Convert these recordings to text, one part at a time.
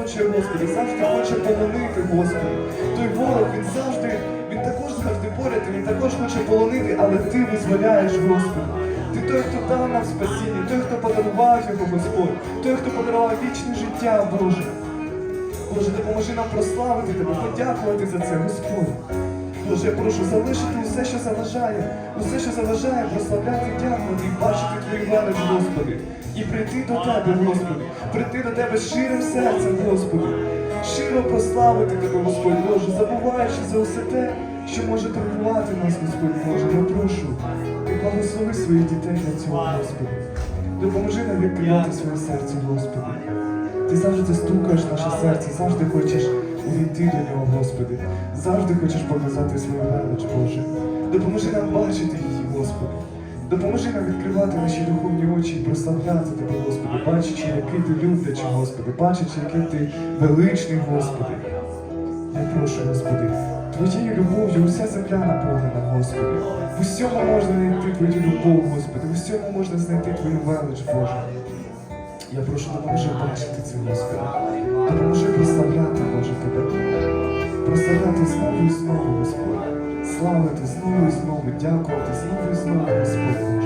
завжди Господи, завжди хоче полонити, Господи. Той ворог, він завжди, він також завжди поряд, він також хоче полонити, але ти визволяєш, Господи. Ти той, хто дав нам спасіння, той, хто подарував його, Господь, той, хто подарував вічне життя, Боже. Боже, допоможи нам прославити Тебе, подякувати за це, Господь. Боже, прошу залишити усе, що заважає, усе, що заважає, прославляти, дякувати і бачити Твою велич, Господи. І прийти до Тебе, Господи, прийти до Тебе щирим серцем, Господи. Щиро прославити Тебе, Господь Боже, забуваючи за усе те, що може турбувати нас, Господь Боже. Я прошу, ти благослови своїх дітей для цього, Господи. Допоможи нам відкривати своє серце, Господи. Ти завжди стукаєш наше серце, завжди хочеш увійти до нього, Господи. Завжди хочеш показати свою велич, Боже. Допоможи нам бачити її, Господи. Допоможи нам відкривати наші духовні очі і прославляти Тебе, Господи, бачачи, який ти люблячий, Господи, бачачи, який ти величний, Господи. Я прошу, Господи, Твоєю любов'ю уся земля наповнена, Господи. В усьому можна знайти Твою любов, Господи, в усьому можна знайти Твою велич, Боже. Я прошу, допоможи бачити це, Господи. Допоможи прославляти, Боже, Тебе. Прославляти знову і знову, Господь. Славити знову і знову, дякувати знову і знову, Господь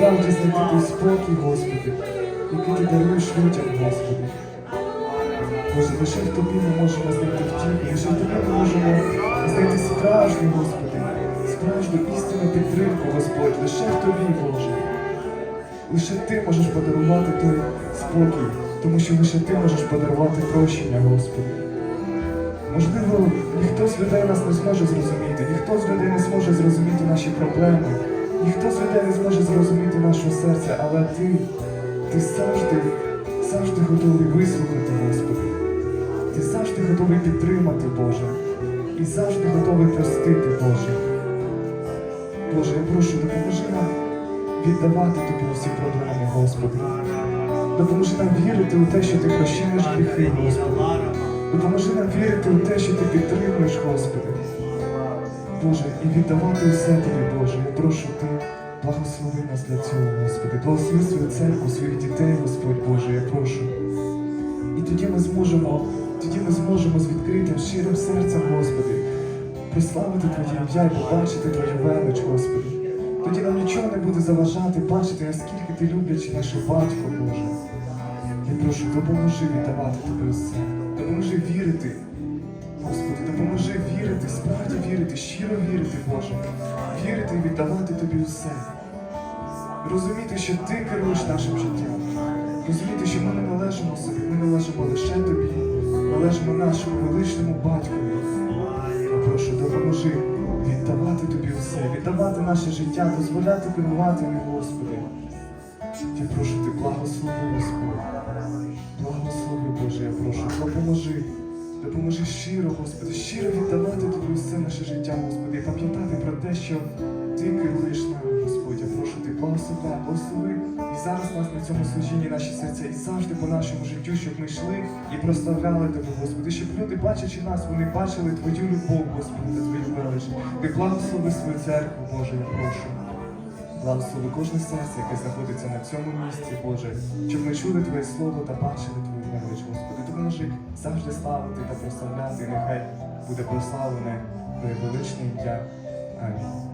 насправді знайти той спокій, Господи, який ти даруєш людям, Господи. Боже, лише в тобі ми можемо знайти втіху, лише в тобі ми можемо знайти справжню, Господи, справжню істинну підтримку, Господь, лише в тобі, Боже. Лише ти можеш подарувати той спокій, тому що лише ти можеш подарувати прощення, Господи. Можливо, ніхто з людей нас не зможе зрозуміти, ніхто з людей не зможе зрозуміти наші проблеми, ніхто з не зможе зрозуміти наше серце, але ти, ти завжди, завжди готовий вислухати, Господи. Ти завжди готовий підтримати, Боже, і завжди готовий простити, Боже. Боже, я прошу, допоможи нам віддавати тобі усі проблеми, Господи. Допоможи нам вірити у те, що ти прощаєш гріхи, Господи. Допоможи нам вірити у те, що ти підтримуєш, Господи. Боже, і віддавати усе тобі, Боже. Я прошу ти, благослови нас для цього, Господи. Благослови свою церкву, своїх дітей, Господь Боже, я прошу. І тоді ми зможемо, тоді ми зможемо з відкритим, щирим серцем, Господи, прославити Твоє ім'я і побачити Твою велич, Господи. Тоді нам нічого не буде заважати бачити, наскільки ти люблячий наш батько, Боже. Я прошу, допоможи віддавати тобі усе. Допоможи вірити. Справді вірити, щиро вірити, Боже. Вірити і віддавати тобі усе. Розуміти, що ти керуєш нашим життям. Розуміти, що ми не належимо собі, ми належимо лише тобі, належимо нашому величному батькові. Я прошу, допоможи віддавати тобі все, віддавати наше життя, дозволяти керувати ним, Господи. Я прошу ти, благослови, Господи. Благослови, Боже, я прошу, допоможи. Допоможи щиро, Господи, щиро віддавати тобі все наше життя, Господи, і пам'ятати про те, що Ти керуєш нами, Господь. Я прошу ти, благослови, благослови. І зараз нас на цьому служінні наші серця, і завжди по нашому життю, щоб ми йшли і прославляли Тебе, Господи, щоб люди, бачачи нас, вони бачили Твою любов, Господи, та Твою велич. Ти благослови свою церкву, Боже, я прошу. Благослови кожне серце, яке знаходиться на цьому місці, Боже, щоб ми чули Твоє Слово та бачили Твою велич, Господи. Допоможи завжди славити та прославляти, нехай буде прославлене величне ім'я. Амінь.